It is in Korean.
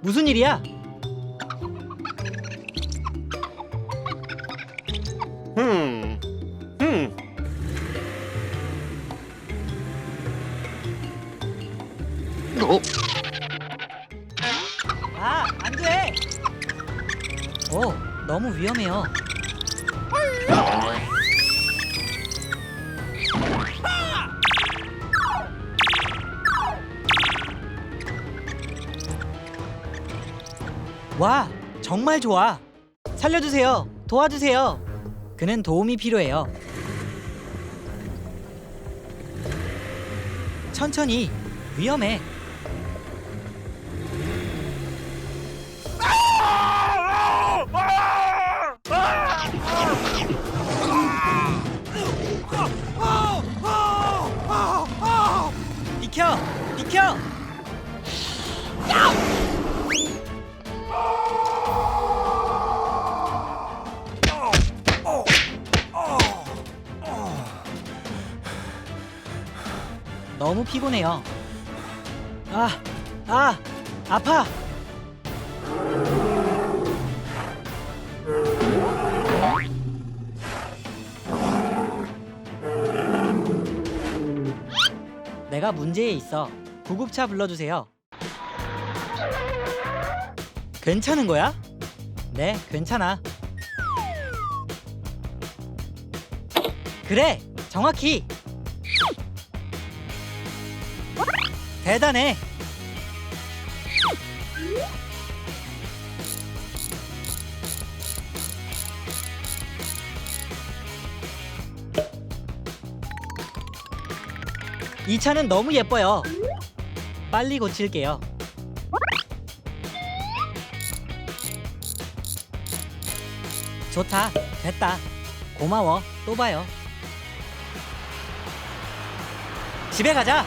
무슨 일이야? 음. 음. 어? 아, 안 돼! 오, 너무 위험해요. 와, 정말 좋아. 살려주세요. 도와주세요. 그는 도움이 필요해요. 천천히. 위험해. 비켜! 비켜! 너무 피곤해요. 아, 아, 아파. 내가 문제에 있어. 구급차 불러주세요. 괜찮은 거야? 네, 괜찮아. 그래, 정확히. 대단해. 이 차는 너무 예뻐요. 빨리 고칠게요. 좋다. 됐다. 고마워. 또 봐요. 집에 가자.